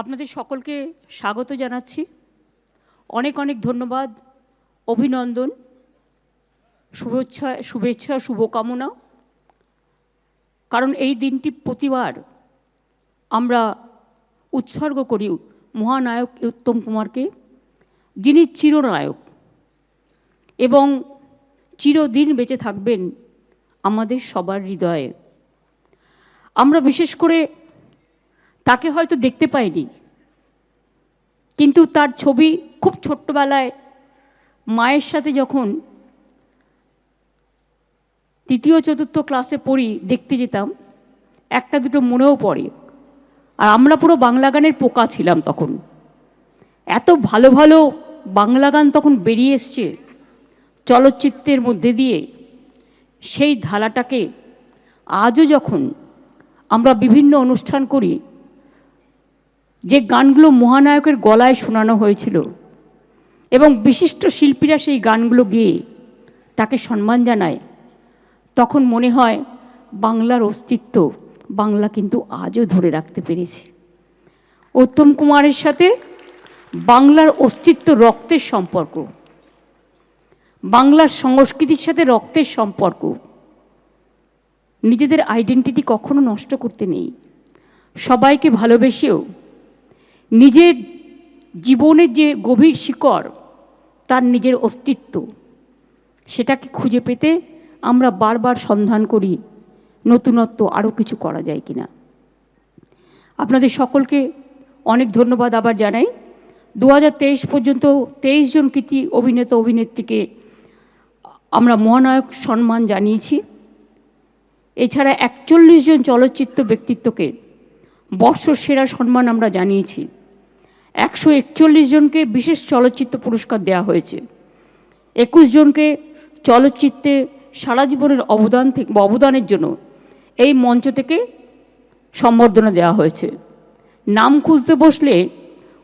আপনাদের সকলকে স্বাগত জানাচ্ছি। অনেক অনেক ধন্যবাদ, অভিনন্দন, শুভেচ্ছা শুভেচ্ছা, শুভকামনা। কারণ এই দিনটি প্রতিবার আমরা উৎসর্গ করি মহানায়ক উত্তম কুমারকে, যিনি চিরনায়ক। এবং চিরদিন বেঁচে থাকবেন আমাদের সবার হৃদয়ে। আমরা বিশেষ করে তাকে হয়তো দেখতে পাইনি। কিন্তু তার ছবি খুব ছোট্টবেলায় মায়ের সাথে যখন তৃতীয়, চতুর্থ ক্লাসে পড়ি, দেখতে যেতাম, একটা দুটো মনেও পড়ে। আর আমরা পুরো বাংলা গানের পোকা ছিলাম তখন। এত ভালো ভালো বাংলা গান তখন বেরিয়ে এসছে চলচ্চিত্রের মধ্যে দিয়ে। সেই ধারাটাকে আজও যখন আমরা বিভিন্ন অনুষ্ঠান করি যে গানগুলো মহানায়কের গলায় শোনানো হয়েছিল। এবং বিশিষ্ট শিল্পীরা সেই গানগুলো গেয়ে তাকে সম্মান জানায়। তখন মনে হয় বাংলার অস্তিত্ব বাংলা কিন্তু আজও ধরে রাখতে পেরেছে। উত্তম কুমারের সাথে বাংলার অস্তিত্ব রক্তের সম্পর্ক। বাংলার সংস্কৃতির সাথে রক্তের সম্পর্ক। নিজেদের আইডেন্টিটি কখনো নষ্ট করতে নেই। সবাইকে ভালোবেসেও নিজের জীবনের যে গভীর শিকড়, তার নিজের অস্তিত্ব, সেটাকে খুঁজে পেতে আমরা বারবার সন্ধান করি, নতুনত্ব আরও কিছু করা যায় কি না আপনাদের সকলকে অনেক ধন্যবাদ আবার জানাই। দু হাজার তেইশ পর্যন্ত তেইশ জন কৃতি অভিনেতা, অভিনেত্রীকে আমরা মহানায়ক সম্মান জানিয়েছি। এছাড়া একচল্লিশ জন চলচ্চিত্র ব্যক্তিত্বকে বর্ষসেরা সম্মান আমরা জানিয়েছি। একশো একচল্লিশ জনকে বিশেষ চলচ্চিত্র পুরস্কার দেওয়া হয়েছে। একুশ জনকে চলচ্চিত্রে সারা জীবনের অবদান থেকে অবদানের জন্য এই মঞ্চ থেকে সম্বর্ধনা দেওয়া হয়েছে। নাম খুঁজতে বসলে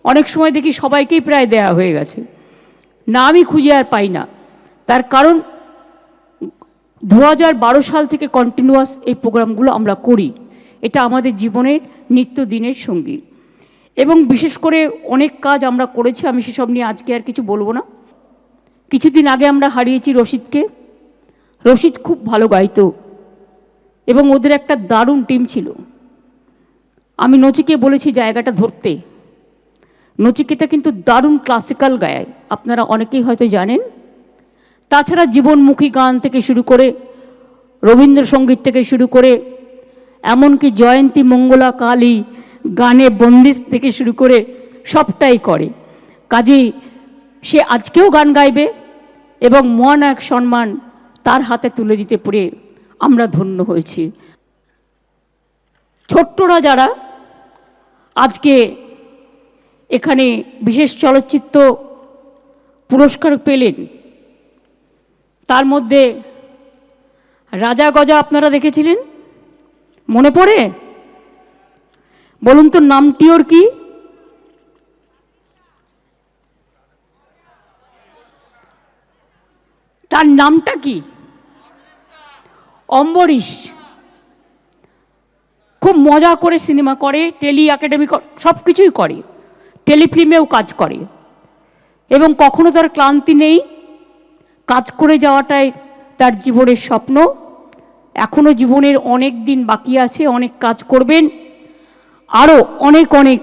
অনেক সময় দেখি সবাইকেই প্রায় দেয়া হয়ে গেছে। নামই খুঁজে আর পাই না। তার কারণ দু হাজার বারো সাল থেকে কন্টিনিউয়াস এই প্রোগ্রামগুলো আমরা করি। এটা আমাদের জীবনের নিত্যদিনের সঙ্গী। এবং বিশেষ করে অনেক কাজ আমরা করেছি, আমি সেসব নিয়ে আজকে আর কিছু বলব না। কিছুদিন আগে আমরা হারিয়েছি রশিদকে। রশিদ খুব ভালো গাইত এবং ওদের একটা দারুণ টিম ছিল। আমি নচিকে বলেছি জায়গাটা ধরতে। নচিকেতা কিন্তু দারুণ ক্লাসিক্যাল গায়, আপনারা অনেকেই হয়তো জানেন। তাছাড়া জীবনমুখী গান থেকে শুরু করে, রবীন্দ্রসঙ্গীত থেকে শুরু করে এমনকি জয়ন্তী মঙ্গলা কালী গানে বন্দিশ থেকে শুরু করে সবটাই করে। কাজেই সে আজকেও গান গাইবে এবং মহানায়ক সম্মান তার হাতে তুলে দিতে পেরে আমরা ধন্য হয়েছি। ছোট্টরা যারা আজকে এখানে বিশেষ চলচ্চিত্র পুরস্কার পেলেন। তার মধ্যে রাজা গজা আপনারা দেখেছিলেন? মনে পড়ে? বলুন তো নামটি ওর কি? তার নামটা কি? অম্বরীশ। খুব মজা করে সিনেমা করে, টেলি একাডেমি সব কিছুই করে। টেলিফিল্মেও কাজ করে। এবং কখনো তার ক্লান্তি নেই। কাজ করে যাওয়াটাই তার জীবনের স্বপ্ন। এখনও জীবনের অনেক দিন বাকি আছে, অনেক কাজ করবেন আরও অনেক অনেক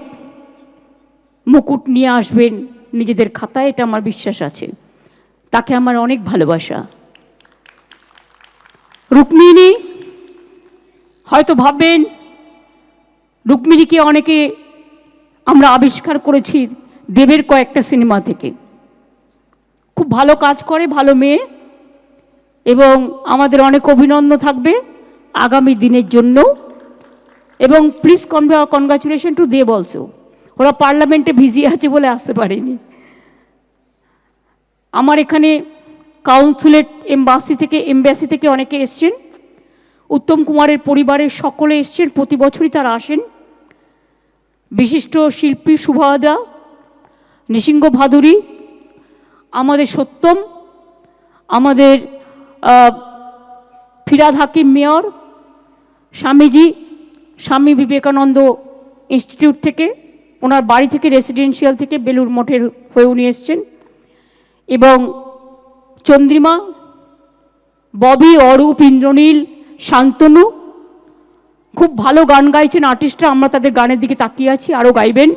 মুকুট নিয়ে আসবেন নিজেদের খাতায়, এটা আমার বিশ্বাস আছে। তাকে আমার অনেক ভালোবাসা। রুক্মিণী হয়তো ভাববেন, রুক্মিণীকে অনেকে আমরা আবিষ্কার করেছি দেবের কয়েকটা সিনেমা থেকে। খুব ভালো কাজ করে, ভালো মেয়ে এবং আমাদের অনেক অভিনন্দন থাকবে আগামী দিনের জন্য। এবং please convey congratulation to Dev also ওরা পার্লামেন্টে ভিজি আছে বলে আসতে পারেনি। আমার এখানে কাউন্সিলেট এম্বাসি থেকে এম্বাসি থেকে অনেকে এসছেন। উত্তম কুমারের পরিবারের সকলে এসছেন, প্রতি বছরই তারা আসেন। বিশিষ্ট শিল্পী শুভাদা নৃসিংহ ভাদুরী, আমাদের সত্যম, আমাদের ফিরাদ হাকিম মেয়র, স্বামীজি, স্বামী বিবেকানন্দ ইনস্টিটিউট থেকে, ওনার বাড়ি থেকে রেসিডেন্সিয়াল থেকে বেলুর মঠের হয়ে উনি এসছেন। এবং চন্দ্রিমা, ববি অরূপ ইন্দ্রনীল, শান্তনু, খুব ভালো গান গাইছেন আর্টিস্টরা, আমরা তাদের গানের দিকে তাকিয়ে আছি, আরও গাইবেন।